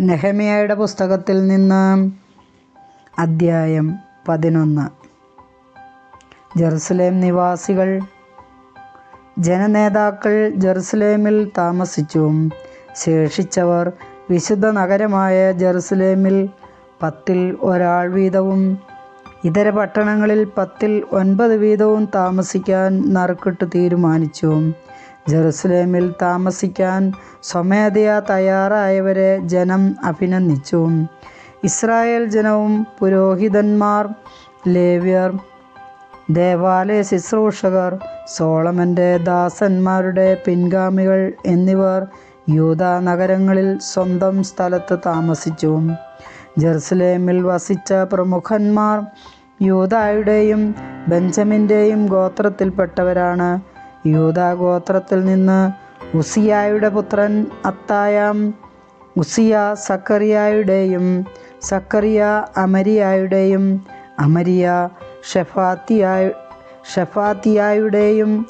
നെഹമിയയുടെ പുസ്തകത്തിൽ നിന്ന് അദ്ധ്യായം പതിനൊന്ന്. ജെറുസലേം നിവാസികൾ. ജനനേതാക്കൾ ജെറുസലേമിൽ താമസിച്ചു ശേഷിച്ചവർ വിശുദ്ധ നഗരമായ ജെറുസലേമിൽ പത്തിൽ ഒരാൾ വീതവും ഇതര പട്ടണങ്ങളിൽ പത്തിൽ ഒൻപത് വീതവും താമസിക്കാൻ നറുക്കിട്ട് തീരുമാനിച്ചു ജെറുസലേമിൽ താമസിക്കാൻ സ്വമേധയാ തയ്യാറായവരെ ജനം അഭിനന്ദിച്ചു. ഇസ്രായേൽ ജനവും പുരോഹിതന്മാർ ലേവ്യർ ദേവാലയ ശുശ്രൂഷകർ സോളമന്റെ ദാസന്മാരുടെ പിൻഗാമികൾ എന്നിവർ യൂത നഗരങ്ങളിൽ സ്വന്തം സ്ഥലത്ത് താമസിച്ചു. ജെറുസലേമിൽ വസിച്ച പ്രമുഖന്മാർ യൂതായുടെയും ബെഞ്ചമിന്റെയും ഗോത്രത്തിൽപ്പെട്ടവരാണ്. യൂത ഗോത്രത്തിൽ നിന്ന് ഉസിയായുടെ പുത്രൻ അത്തായാം ഉസിയ സക്കറിയായുടെയും സക്കറിയ അമരിയായുടെയും അമരിയ ഷെഫാത്തിയായ ഷെഫാത്തിയായുടെയും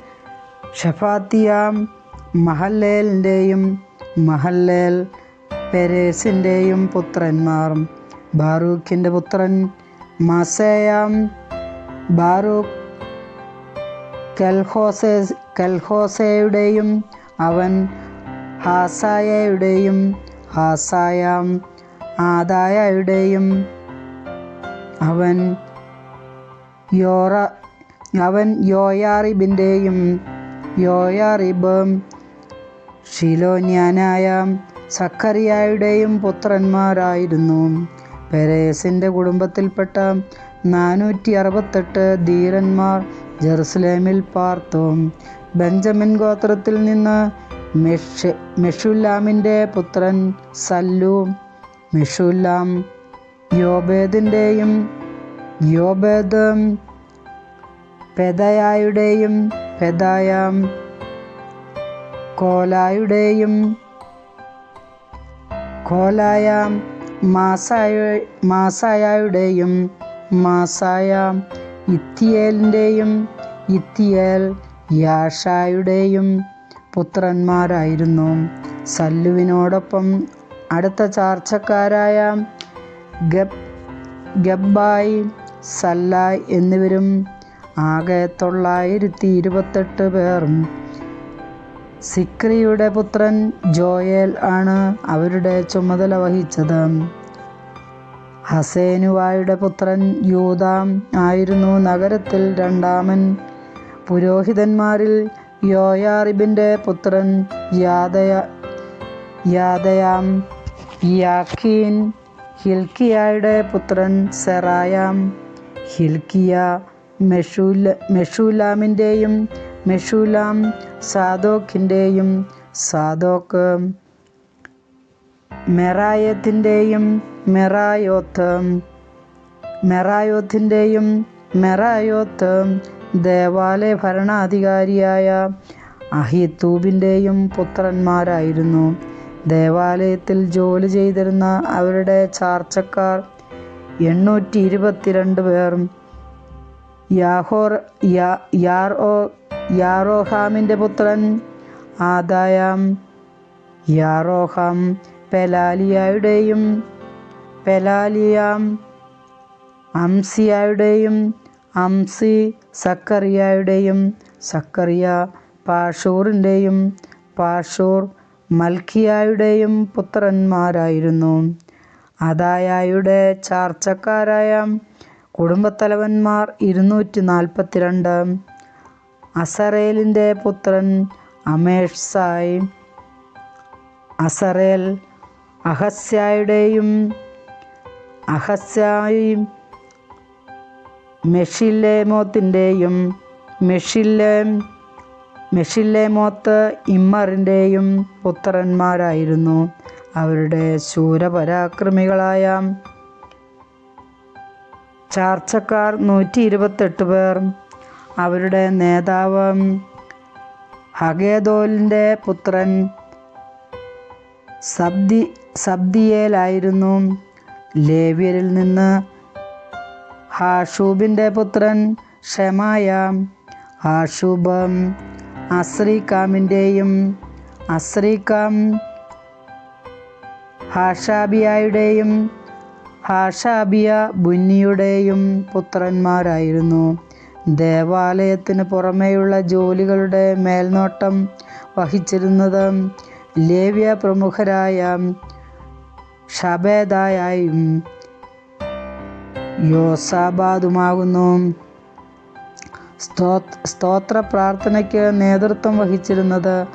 ഷെഫാത്തിയാം മഹല്ലേലിന്റെയും മഹല്ലേൽ പെരേസിന്റെയും പുത്രന്മാർ. ബാറൂഖിന്റെ പുത്രൻ മസേയാം. ബാറൂഖ് കെൽഹോസെ കെൽഹോസയുടെയും അവൻ ഹാസായയുടെയും ഹാസായാം ആദായയുടെയും അവൻ യോറ അവൻ യോയാറിബിന്റെയും യോയാറിബ് ഷിലോന്യാനായ സക്കറിയായുടെയും പുത്രന്മാരായിരുന്നു. പെരേസിന്റെ കുടുംബത്തിൽപ്പെട്ട നാനൂറ്റി അറുപത്തെട്ട് ധീരന്മാർ ജെറുസലേമിൽ പാർത്തു. ബെഞ്ചമിൻ ഗോത്രത്തിൽ നിന്ന് മെഷ് മെഷുല്ലാമിന്റെ പുത്രൻ സല്ലു മെഷുല്ലാം യോബേദിന്റെയും യോബേദ് പെദയായുടെയും പെദായാം കോലായുടെയും കോലായാം മാസായ മാസായയുടെയും മാസായ ഇത്തിയേലിന്റെയും ഇത്തിയേൽ യാഷായുടെയും പുത്രന്മാരായിരുന്നു. സല്ലുവിനോടൊപ്പം അടുത്ത ചാർച്ചക്കാരായ ഗബ് ഗബ്ബായ് സല്ലായ് എന്നിവരും ആകെ തൊള്ളായിരത്തി ഇരുപത്തെട്ട് പേറും. സിക്രിയുടെ പുത്രൻ ജോയേൽ ആണ് അവരുടെ ചുമതല വഹിച്ചത്. ഹസേനുവായുടെ പുത്രൻ യൂതാം ആയിരുന്നു നഗരത്തിൽ രണ്ടാമൻ. പുരോഹിതന്മാരിൽ യോയാറിബിന്റെ പുത്രൻ യാദയ യാദയാം യാഖീൻ ഹിൽക്കിയായുടെ പുത്രൻ സെറായാം ഹിൽക്കിയ മെഷൂല മെഷൂലാമിന്റെയും മെഷൂലാം സാദോക്കിന്റെയും സാദോക്ക് മെറായത്തിന്റെയും മെറായോത്ത് മെറായോത്തിന്റെയും മെറായോത്ത് ദേവാലയ ഭരണാധികാരിയായ അഹിത്തൂബിന്റെയും പുത്രന്മാരായിരുന്നു. ദേവാലയത്തിൽ ജോലി ചെയ്തിരുന്ന അവരുടെ ചാർച്ചക്കാർ എണ്ണൂറ്റി ഇരുപത്തിരണ്ട് പേർ. യാഹോർ യാർഓ യാറോഹാമിന്റെ പുത്രൻ ആദായാം. യാറോഹാം പെലാലിയായുടെയും പെലാലിയാം അംസിയായുടെയും അംസി സക്കറിയായുടെയും സക്കറിയ പാഷൂറിന്റെയും പാഷൂർ മൽക്കിയായുടെയും പുത്രന്മാരായിരുന്നു. അദായായുടെ ചാർച്ചക്കാരായ കുടുംബത്തലവന്മാർ ഇരുന്നൂറ്റി നാൽപ്പത്തിരണ്ട് അസറേലിന്റെ പുത്രൻ അമേഷ്സായ് അസറേൽ അഹസ്യായുടെയും അഹസ്യായി മെഷില്ലേമോത്തിന്റെയും മെഷില്ലേ മെഷില്ലേമോത്ത് ഇമ്മറിന്റെയും പുത്രന്മാരായിരുന്നു. അവരുടെ ശൂരപരാക്രമികളായ ചാർച്ചക്കാർ നൂറ്റി ഇരുപത്തെട്ട് പേർ. അവരുടെ നേതാവ് ഹഗേദോലിന്റെ പുത്രൻ സബ്ദി സബ്ദിയേലായിരുന്നു. ലേവ്യരിൽ നിന്ന് ഹാഷൂബിന്റെ പുത്രൻ ഷെമായ. ഹാഷൂബം അസ്രീകാമിന്റെയും അസ്രീകാം ഹാഷാബിയായുടെയും ഹാഷാബിയ ബുന്നിയുടെയും പുത്രന്മാരായിരുന്നു. ദേവാലയത്തിന് പുറമേയുള്ള ജോലികളുടെ മേൽനോട്ടം വഹിച്ചിരുന്നത് ലേവ്യ പ്രമുഖരായ ഷബേദായും യോസാബാദുമാകുന്നു. സ്തോത് സ്തോത്ര പ്രാർത്ഥനയ്ക്ക് നേതൃത്വം വഹിച്ചിരുന്നത്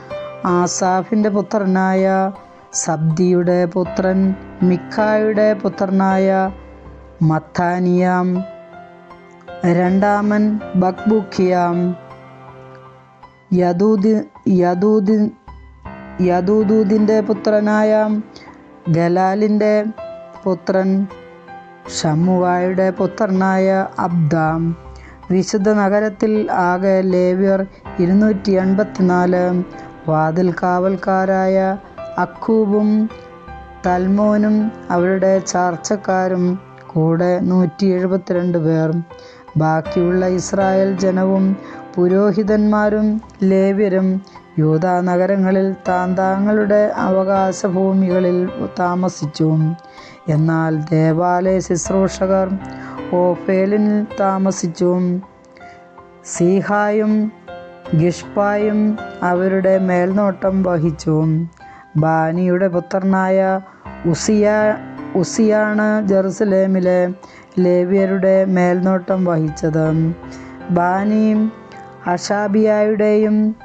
ആസാഫിന്റെ പുത്രനായ സബ്ദിയുടെ പുത്രൻ മിക്കായുടെ പുത്രനായ മത്താനിയാം രണ്ടാമൻ ബക്ബുഖിയാം. യദൂദി യദൂദി യദൂദൂദിന്റെ പുത്രനായ ഗലാലിന്റെ പുത്രൻ ഷമ്മുവായുടെ പുത്രനായ അബ്ദാം വിശുദ്ധ നഗരത്തിൽ ആകെ ലേവ്യർ ഇരുന്നൂറ്റി എൺപത്തിനാല് വാതിൽ കാവൽക്കാരായ അക്കൂബും തൽമോനും അവരുടെ ചാർച്ചക്കാരും കൂടെ നൂറ്റി എഴുപത്തിരണ്ട് പേർ. ബാക്കിയുള്ള ഇസ്രായേൽ ജനവും പുരോഹിതന്മാരും ലേവ്യരും യൂതാ നഗരങ്ങളിൽ താന്താങ്ങളുടെ അവകാശ ഭൂമികളിൽ താമസിച്ചു. എന്നാൽ ദേവാലയ ശുശ്രൂഷകർ ഓഫേലിൽ താമസിച്ചു. സീഹായും ഗിഷ്പായും അവരുടെ മേൽനോട്ടം വഹിച്ചു. ബാനിയുടെ പുത്രനായ ഉസിയ ഉസിയാണ് ജെറുസലേമിലെ ലേവിയരുടെ മേൽനോട്ടം വഹിച്ചത്. ബാനിയും ഹഷാബിയായുടെയും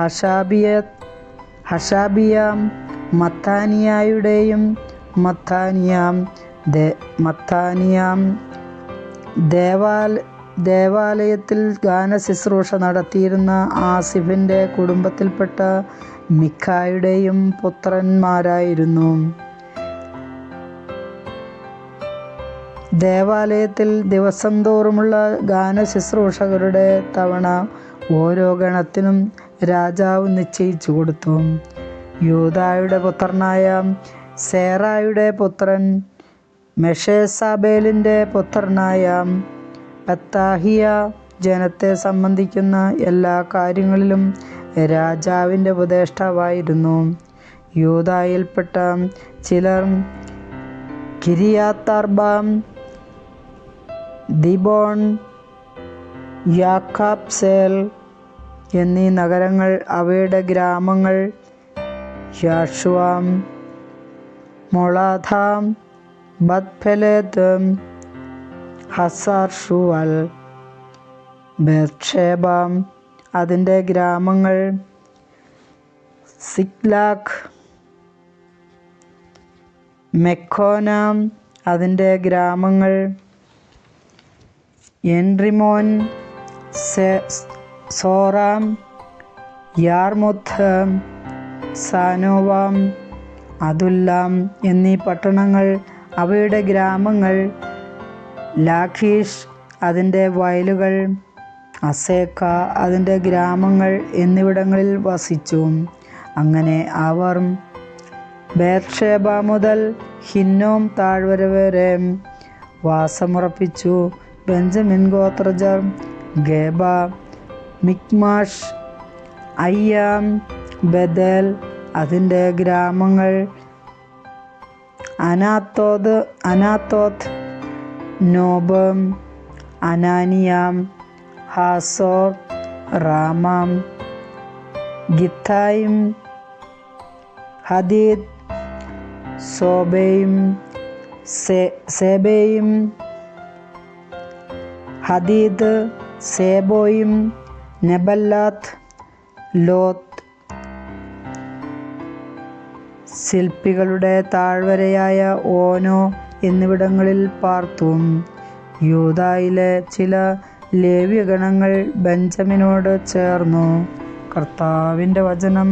ഹഷാബിയ ഹഷാബിയാം മത്താനിയായുടെയും മത്താനിയാം മത്താനിയാം ദേവാല ദേവാലയത്തിൽ ഗാനശുശ്രൂഷ നടത്തിയിരുന്ന ആസിഫിന്റെ കുടുംബത്തിൽപ്പെട്ട മിക്കായുടെയും പുത്രന്മാരായിരുന്നു. ദേവാലയത്തിൽ ദിവസം തോറുമുള്ള ഗാനശുശ്രൂഷകരുടെ തവണ ഓരോ ഗണത്തിനും രാജാവ് നിശ്ചയിച്ചു കൊടുത്തു. യൂതായുടെ പുത്രനായ സേറായുടെ പുത്രൻ മെഷേസാബേലിന്റെ പുത്രനായ പത്താഹിയ ജനത്തെ സംബന്ധിക്കുന്ന എല്ലാ കാര്യങ്ങളിലും രാജാവിന്റെ ഉപദേഷ്ടാവായിരുന്നു. യൂതായിൽപ്പെട്ട ചിലർ കിരിയാത്താർബാം ദിബോൺ യാക്കാപ്സേൽ എന്നീ നഗരങ്ങൾ അവയുടെ ഗ്രാമങ്ങൾ യാഷുവാം മൊളാധാം ബത്ഫലേത്ത് ഹസാർ ഷുവൽ അതിന്റെ ഗ്രാമങ്ങൾ സിക്ലാഖ് മെക്കോനാം അതിന്റെ ഗ്രാമങ്ങൾ എൻറിമോൻ സോറാം യാർമുത്ത് സാനോവാം അതുല്ലാം എന്നീ പട്ടണങ്ങൾ അവയുടെ ഗ്രാമങ്ങൾ ലാഖീഷ് അതിന്റെ വയലുകൾ അസേക്ക അതിന്റെ ഗ്രാമങ്ങൾ എന്നിവിടങ്ങളിൽ വസിച്ചു. അങ്ങനെ അവർ ബേർഷേബ മുതൽ ഹിന്നോം താഴ്വര വരെ വാസമുറപ്പിച്ചു. ബെഞ്ചമിൻ ഗോത്രജർ ഗേബ മിക്മാഷ് അയ്യാം ബദൽ അതിന്റെ ഗ്രാമങ്ങൾ അനാത്തോത് അനാത്തോത്ത് നോബം അനാനിയാം ഹാസോർ റാമാം ഗിത്തായും ഹദീദ് സോബയും സേബയും ഹദീദ് സേബോയും നെബല്ലാത്ത് ലോത്ത് ശില്പികളുടെ താഴ്വരയായ ഓനോ എന്നിവിടങ്ങളിൽ പാർത്തും. യൂതായിലെ ചില ലേവ്യഗണങ്ങൾ ബെഞ്ചമിനോട് ചേർന്നു. കർത്താവിന്റെ വചനം